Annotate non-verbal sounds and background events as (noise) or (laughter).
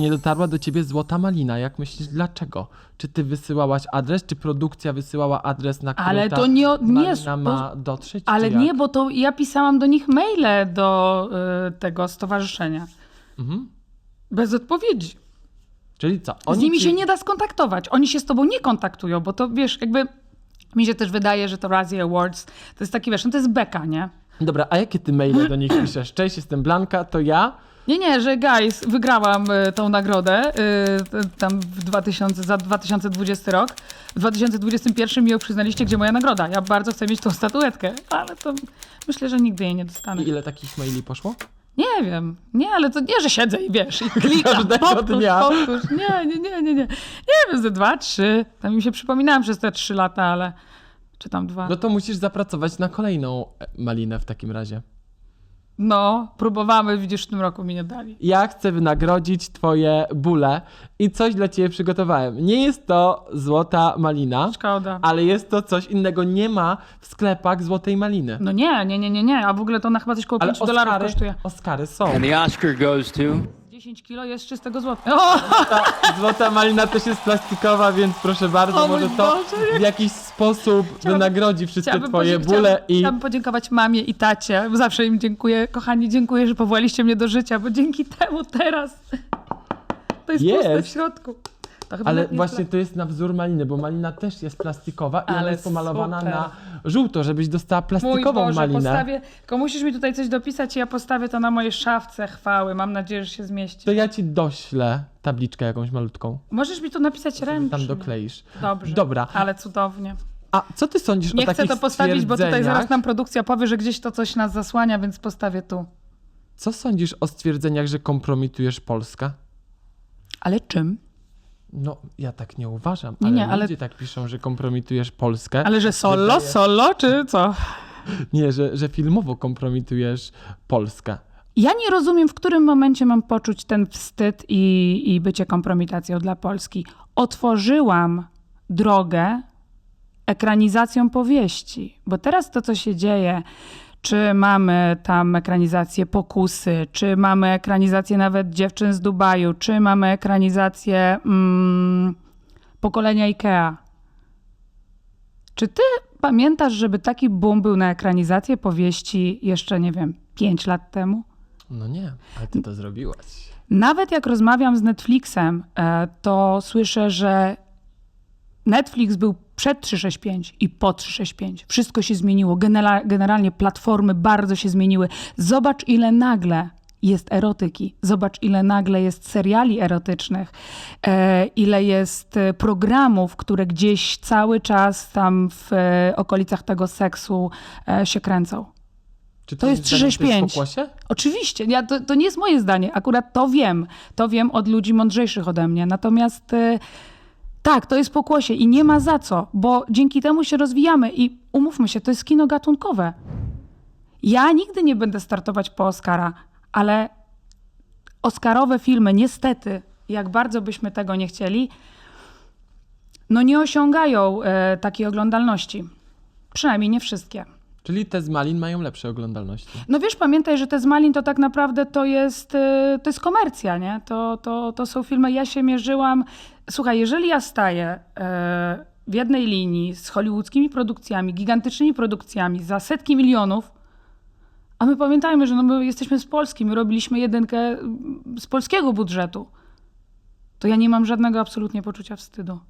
nie dotarła do ciebie złota malina. Jak myślisz, dlaczego? Czy ty wysyłałaś adres, czy produkcja wysyłała adres, na który Ale ta to nie, nie malina ma dotrzeć? Ale czy jak? nie, bo to ja pisałam do nich maile do y, tego stowarzyszenia. Mhm. Bez odpowiedzi. Czyli co? z nimi ci- się nie da skontaktować. Oni się z tobą nie kontaktują, bo to wiesz, jakby mi się też wydaje, że to Razzie Awards to jest taki, wiesz, no to jest beka, nie? Dobra, a jakie ty maile do nich piszesz? Cześć, jestem Blanka, to ja. Nie, nie, że guys, wygrałam y, tą nagrodę y, tam w 2000, za 2020 rok. W 2021 mi ją przyznaliście, gdzie moja nagroda. Ja bardzo chcę mieć tą statuetkę, ale to myślę, że nigdy jej nie dostanę. I ile takich maili poszło? Nie wiem, nie, ale to nie, że siedzę i wiesz, i (laughs) klikam, Każdego powtórz, dnia. powtórz. Nie, nie, nie, nie, nie. Nie wiem, ze dwa, trzy. Tam mi się przypominałam przez te trzy lata, ale czy tam dwa. No to musisz zapracować na kolejną e, malinę w takim razie. No, próbowamy, widzisz, w tym roku mi nie dali. Ja chcę wynagrodzić twoje bóle i coś dla ciebie przygotowałem. Nie jest to złota malina, Szkoda. ale jest to coś innego. Nie ma w sklepach złotej maliny. No nie, nie, nie, nie, nie, a w ogóle to ona chyba coś koło Ale 5 dolarów kosztuje. Oscary są. And the Oscar goes to 10 kilo jest czystego złota. O! Ta złota malina też jest plastikowa, więc proszę bardzo, O mój może to Boże, w jakiś sposób wynagrodzi wszystkie Chciałabym twoje podzie- bóle chciałabym, i Chciałabym podziękować mamie i tacie. Zawsze im dziękuję. Kochani, dziękuję, że powołaliście mnie do życia, bo dzięki temu teraz to jest, puste w Jest. środku. Ale właśnie to jest na wzór maliny, bo malina też jest plastikowa i ona Ale jest pomalowana super. na żółto, żebyś dostała Mój plastikową Boże, malinę. postawię, tylko musisz mi tutaj coś dopisać i ja postawię to na mojej szafce chwały. Mam nadzieję, że się zmieści. To ja ci doślę tabliczkę jakąś malutką. Możesz mi to napisać Tam ręcznie. dokleisz. Dobrze. Dobra. Ale cudownie. A co ty sądzisz Nie o chcę takich to postawić, bo tutaj stwierdzeniach? zaraz nam produkcja powie, że gdzieś to coś nas zasłania, więc postawię tu. Co sądzisz o stwierdzeniach, że kompromitujesz Polskę? Ale czym? No, ja tak nie uważam, Nie, ale nie, ale- ludzie tak piszą, że kompromitujesz Polskę. Ale że solo, solo, czy co? Nie, że, że filmowo kompromitujesz Polskę. Ja nie rozumiem, w którym momencie mam poczuć ten wstyd i, i bycie kompromitacją dla Polski. Otworzyłam drogę ekranizacją powieści, bo teraz to, co się dzieje, czy mamy tam ekranizację Pokusy, czy mamy ekranizację nawet Dziewczyn z Dubaju, czy mamy ekranizację mm, Pokolenia Ikea. Czy ty pamiętasz, żeby taki boom był na ekranizację powieści jeszcze, nie wiem, pięć lat temu? No nie, ale ty to zrobiłaś. Nawet jak rozmawiam z Netflixem, e, to słyszę, że Netflix był przed 365 i po 365. Wszystko się zmieniło. Genera- generalnie platformy bardzo się zmieniły. Zobacz, ile nagle jest erotyki. Zobacz, ile nagle jest seriali erotycznych. E, ile jest e, programów, które gdzieś cały czas tam w e, okolicach tego seksu się kręcą. Czy To jest moim zdaniem 365. To jest? Oczywiście, ja, to, to nie jest moje zdanie. Akurat to wiem. To wiem od ludzi mądrzejszych ode mnie. Natomiast tak, to jest pokłosie i nie ma za co, bo dzięki temu się rozwijamy i umówmy się, to jest kino gatunkowe. Ja nigdy nie będę startować po Oscara, ale Oscarowe filmy, niestety, jak bardzo byśmy tego nie chcieli, no nie osiągają e, takiej oglądalności. Przynajmniej nie wszystkie. Czyli te z malin mają lepsze oglądalności. No wiesz, pamiętaj, że te z Malin to tak naprawdę to jest, y, to jest komercja, nie? To, to, to są filmy, ja się mierzyłam... Słuchaj, jeżeli ja staję y, w jednej linii z hollywoodzkimi produkcjami, gigantycznymi produkcjami za setki milionów, a my pamiętajmy, że no my jesteśmy z Polski, my robiliśmy jedynkę mm, z polskiego budżetu, to ja nie mam żadnego absolutnie poczucia wstydu.